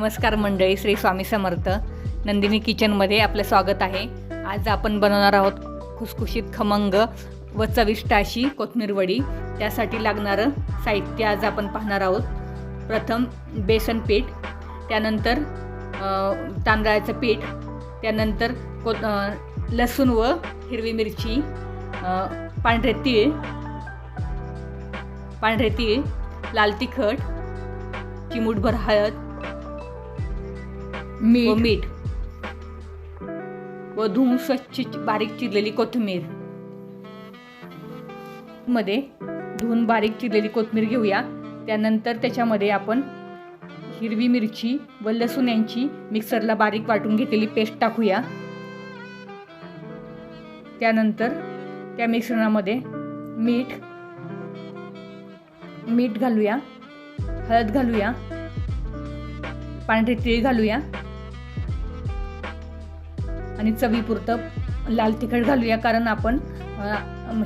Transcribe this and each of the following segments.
नमस्कार मंडळी श्री स्वामी समर्थ. नंदिनी किचनमध्ये आपलं स्वागत आहे. आज आपण बनवणार आहोत खुसखुशीत खमंग व चविष्ट अशी कोथमीर वडी. त्यासाठी लागणारं साहित्य आज आपण पाहणार आहोत. प्रथम बेसन पीठ त्यानंतर तांदळाचं पीठ त्यानंतर को लसूण व हिरवी मिरची पांढरे तीळ पांढरे तीळ लाल तिखट चिमूटभर हळद मीठ. मीठ. व धुवून स्वच्छ बारीक चिरलेली कोथिंबीर. मध्ये धुवून बारीक चिरलेली कोथिंबीर घेऊया. त्यानंतर त्याच्यामध्ये आपण हिरवी मिरची व लसूण यांची मिक्सरला बारीक वाटून घेतलेली पेस्ट टाकूया. त्यानंतर त्या मिश्रणामध्ये मीठ मीठ घालूया हळद घालूया पांढरे तीळ घालूया. आणि चवीपुरतं लाल तिखट घालूया कारण आपण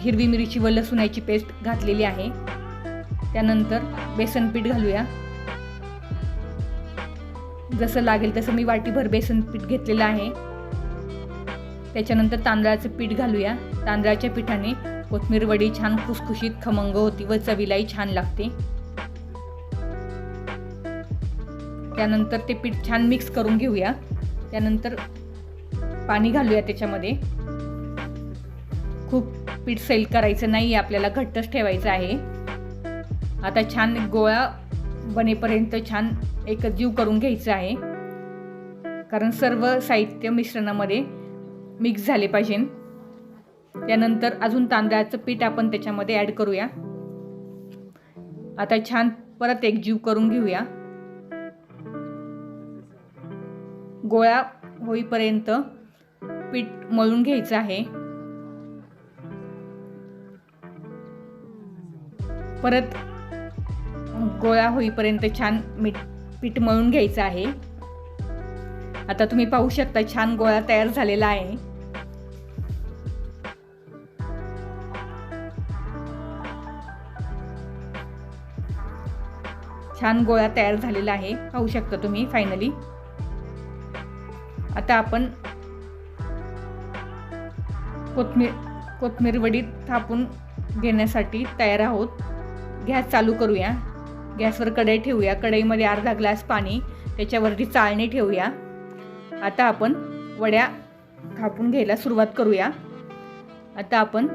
हिरवी मिरची व लसूणाची पेस्ट घातलेली आहे. त्यानंतर बेसन पीठ घालूया. जसं लागेल तसं मी वाटीभर बेसन पीठ घेतलेलं आहे. त्याच्यानंतर तांदळाचं पीठ घालूया. तांदळाच्या पिठाने कोथमीर वडी छान खुसखुशीत खमंग होती व चवीलाही छान लागते. त्यानंतर ते पीठ छान मिक्स करून घेऊया. त्यानंतर पाणी घालूया त्याच्यामध्ये. खूप पीठ सैल करायचं नाही आपल्याला घट्टच ठेवायचं आहे. आता छान गोळा बनेपर्यंत छान एक जीव करून घ्यायचं आहे. कारण सर्व साहित्य मिश्रणामध्ये मिक्स झाले पाहिजे. त्यानंतर अजून तांदळाचं पीठ आपण त्याच्यामध्ये ॲड करूया. आता छान परत एक जीव करून घेऊया. गोळा होईपर्यंत पीठ मळून घ्यायचं आहे. परत गोळा होईपर्यंत छान मीठ पीठ मळून घ्यायचं आहे. आता तुम्ही पाहू शकता छान गोळा तयार झालेला आहे. छान गोळा तयार झालेला आहे. पाहू शकता तुम्ही फायनली आता आपण कोथमीर कोथमीर वडी थापून घेण्यासाठी तयार आहोत. गॅस चालू करूया. गॅसवर कढई ठेवूया. कढईमध्ये अर्धा ग्लास पाणी त्याच्यावरती चाळणी ठेवूया. आता आपण वड्या थापून घ्यायला सुरुवात करूया. आता आपण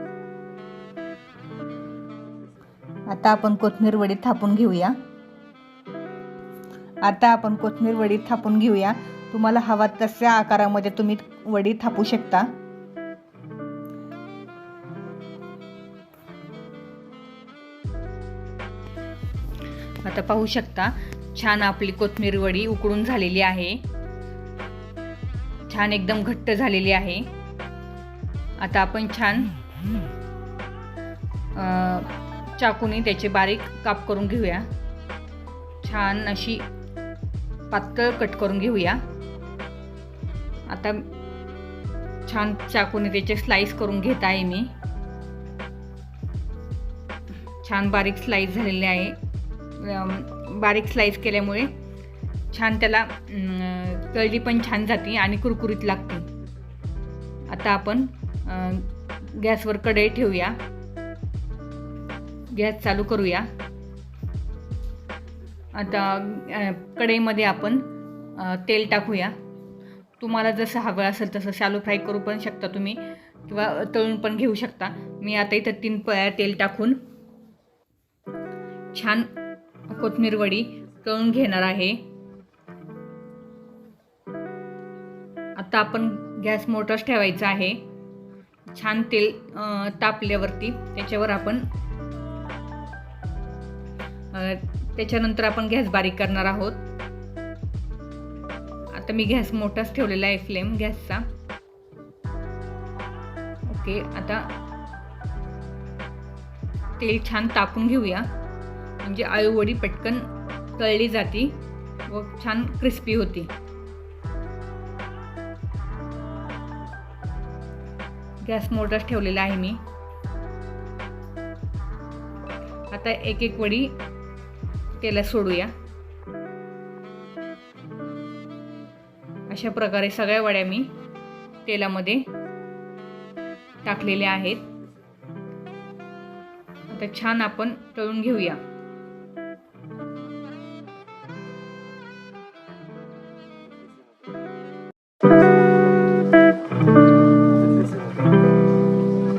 आता आपण कोथमीर वडी थापून घेऊया. आता आपण कोथमीर वडी थापून घेऊया. तुम्हाला हवा तशा आकारामध्ये तुम्ही वडी थापू शकता. आता पाहू शकता. छान आपली कोथमीर वडी उकडून झालेली आहे. छान एकदम घट्ट झालेली आहे. आता आपण छान चाकूने त्याचे बारीक काप करून घेऊया. छान अशी पातळ कट करून घेऊया. आता छान चाकूने त्याचे स्लाईस करून घेत आहे मी. छान बारीक स्लाईस झालेले आहे. बारीक स्लाईस केल्यामुळे छान त्याला तळली पण छान जाते आणि कुरकुरीत लागते. आता आपण गॅसवर कढई ठेवूया. गॅस चालू करूया. आता कढईमध्ये आपण तेल टाकूया. तुम्हाला जसं हवं असेल तसं शालो फ्राय करू पण शकता तुम्ही किंवा तळून पण घेऊ शकता. मी आता इथं तीन पळ्या तेल टाकून छान कोथमीर वडी तळून घेणार आहे. आता आपण गॅस मोठाच ठेवायचा आहे. छान तेल तापल्यावरती. त्याच्यावर आपण त्याच्यानंतर आपण गॅस बारीक करणार आहोत. आता मी गॅस मोठाच ठेवलेला आहे फ्लेम गॅसचा. ओके आता तेल छान तापून घेऊया. म्हणजे आळूवडी पटकन तळली जाती व छान क्रिस्पी होती. गॅस मोठाच ठेवलेला आहे मी. आता एक एक वडी तेला सोडूया. अशा प्रकारे सगळ्या वड्या मी तेलामध्ये टाकलेल्या आहेत. आता छान आपण तळून घेऊया.